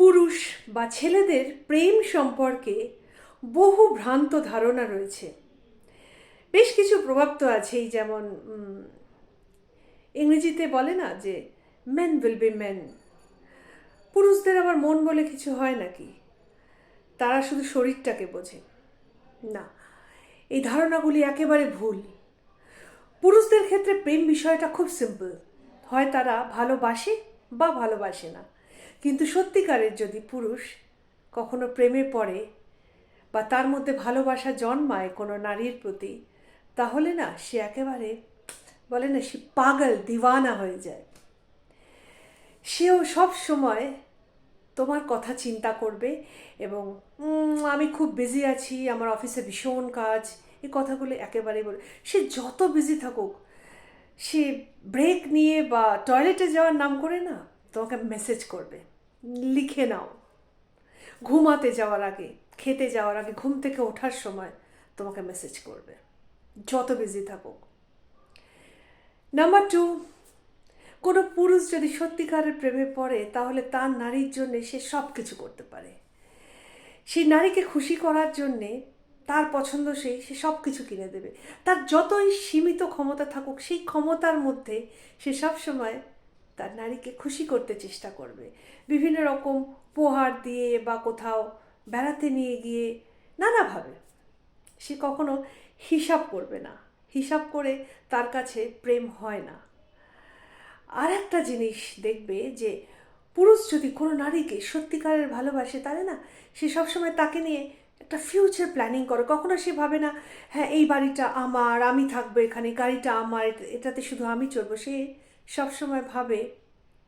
পুরুষ বা ছেলেদের প্রেম সম্পর্কে বহু ভ্রান্ত ধারণা রয়েছে। বেশ কিছু প্রভাব তো আছেই, যেমন ইংরেজিতে বলে না যে ম্যান উইল বি ম্যান পুরুষদের আবার মন বলে কিছু হয় নাকি? তারা শুধু শরীরটাকে বোঝে। না, এই ধারণাগুলি একেবারে ভুল। পুরুষদের ক্ষেত্রে প্রেম বিষয়টা খুব সিম্পল হয় তারা ভালোবাসে বা ভালোবাসে না। কিন্তু সত্যিকারের যদি পুরুষ কখনো প্রেমে পড়ে বা তার মধ্যে ভালোবাসা জন্মায় কোনো নারীর প্রতি, তাহলে না সে একেবারে, বলে না, সে পাগল, দিওয়ানা হয়ে যায়। সেও সব সময় তোমার কথা চিন্তা করবে এবং আমি খুব বিজি আছি, আমার অফিসে ভীষণ কাজ। এই কথাগুলো একেবারেই বলে। সে যত বিজি থাকুক, সে ব্রেক নিয়ে বা টয়লেটে যাওয়ার নাম করে না তোমাকে মেসেজ করবে। লিখে নাও। ঘুমাতে যাওয়ার আগে, খেতে যাওয়ার আগে, ঘুম থেকে ওঠার সময় তোমাকে মেসেজ করবে। যত বিজি থাকুক। নাম্বার টু কোনো পুরুষ যদি সত্যিকারের প্রেমে পড়ে, তাহলে তার নারীর জন্যে সে সব কিছু করতে পারে। সেই নারীকে খুশি করার জন্যে, তার পছন্দ সেই সে সব কিছু কিনে দেবে। তার যতই সীমিত ক্ষমতা থাকুক, সেই ক্ষমতার মধ্যে সে সব সময় তার নারীকে খুশি করতে চেষ্টা করবে। বিভিন্ন রকম উপহার দিয়ে বা কোথাও বেড়াতে নিয়ে গিয়ে নানাভাবে। সে কখনো হিসাব করবে না। হিসাব করে তার কাছে প্রেম হয় না। আর একটা জিনিস দেখবে যে, পুরুষ যদি কোনো নারীকে সত্যিকারের ভালোবাসে, তাহলে না, সে সবসময় তাকে নিয়ে একটা ফিউচার প্ল্যানিং করে। কখনো সে ভাবে না হ্যাঁ এই বাড়িটা আমার, আমি থাকব এখানে গাড়িটা আমার, এটাতে শুধু আমি চলবো সে সবসময় ভাবে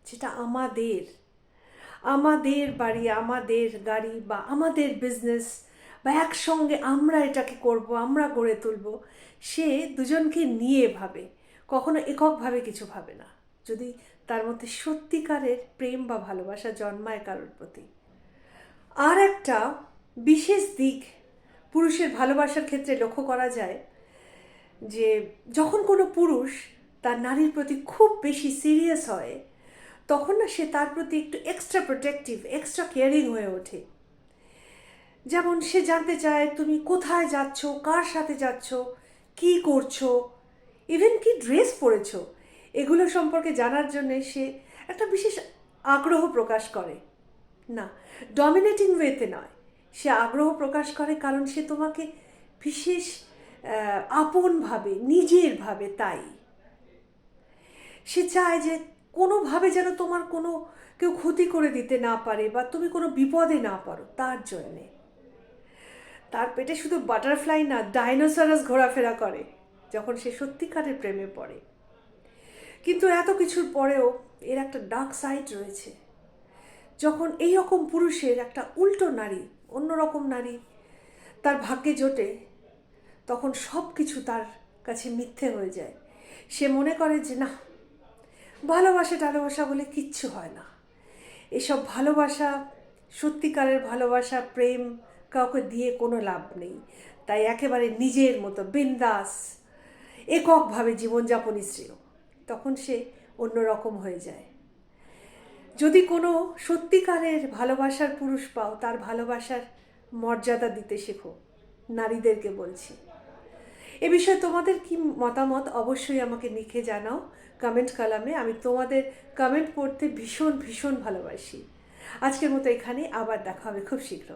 যেটা আমাদের আমাদের বাড়ি, আমাদের গাড়ি বা আমাদের বিজনেস বা একসঙ্গে আমরা এটাকে করব, আমরা গড়ে তুলব, সে দুজনকে নিয়ে ভাবে। কখনো এককভাবে কিছু ভাবে না। যদি তার মধ্যে সত্যিকারের প্রেম বা ভালোবাসা জন্মায় কারোর প্রতি। আর একটা বিশেষ দিক পুরুষের ভালোবাসার ক্ষেত্রে লক্ষ্য করা যায় যে যখন কোনো পুরুষ তার নারীর প্রতি খুব বেশি সিরিয়াস হয়, তখন না সে তার প্রতি একটু এক্সট্রা প্রোটেক্টিভ এক্সট্রা কেয়ারিং হয়ে ওঠে। যেমন সে জানতে চায়, তুমি কোথায় যাচ্ছ? কার সাথে যাচ্ছ? কি করছ? ইভেন কি ড্রেস পরেছো? এগুলো সম্পর্কে জানার জন্য সে একটা বিশেষ আগ্রহ প্রকাশ করে। না ডমিনেটিং ওয়েতে নয়। সে আগ্রহ প্রকাশ করে কারণ সে তোমাকে বিশেষ আপনভাবে নিজের ভাবে তাই। সে চায় যে কোনোভাবে যেন তোমার কোনো কেউ ক্ষতি করে দিতে না পারে বা তুমি কোনো বিপদে না পারো তার জন্যে। তার পেটে শুধু বাটারফ্লাই না ডাইনোসরাস ঘোরাফেরা করে, যখন সে সত্যিকারের প্রেমে পড়ে। কিন্তু এত কিছুর পরেও এর একটা ডার্ক সাইড রয়েছে। যখন এই রকম পুরুষের একটা উল্টো নারী অন্যরকম নারী তার ভাগ্যে জোটে, তখন সব কিছু তার কাছে মিথ্যে হয়ে যায়। সে মনে করে যে না ভালোবাসা, টালোবাসা বলে কিচ্ছু হয় না। এসব ভালোবাসা, সত্যিকারের ভালোবাসা, প্রেম কাউকে দিয়ে কোনো লাভ নেই। তাই একেবারে নিজের মতো বিন্দাস, এককভাবে জীবনযাপনই শ্রেয়। তখন সে অন্যরকম হয়ে যায়। যদি কোনো সত্যিকারের ভালোবাসার পুরুষ পাও, তার ভালোবাসার মর্যাদা দিতে শেখো। নারীদেরকে বলছি। এ বিষয়ে তোমাদের কি মতামত? অবশ্যই আমাকে লিখে জানাও কমেন্ট কালামে। আমি তোমাদের কমেন্ট পড়তে ভীষণ ভীষণ ভালোবাসি। আজকের মতো এখানে আবার দেখা হবে খুব শীঘ্র।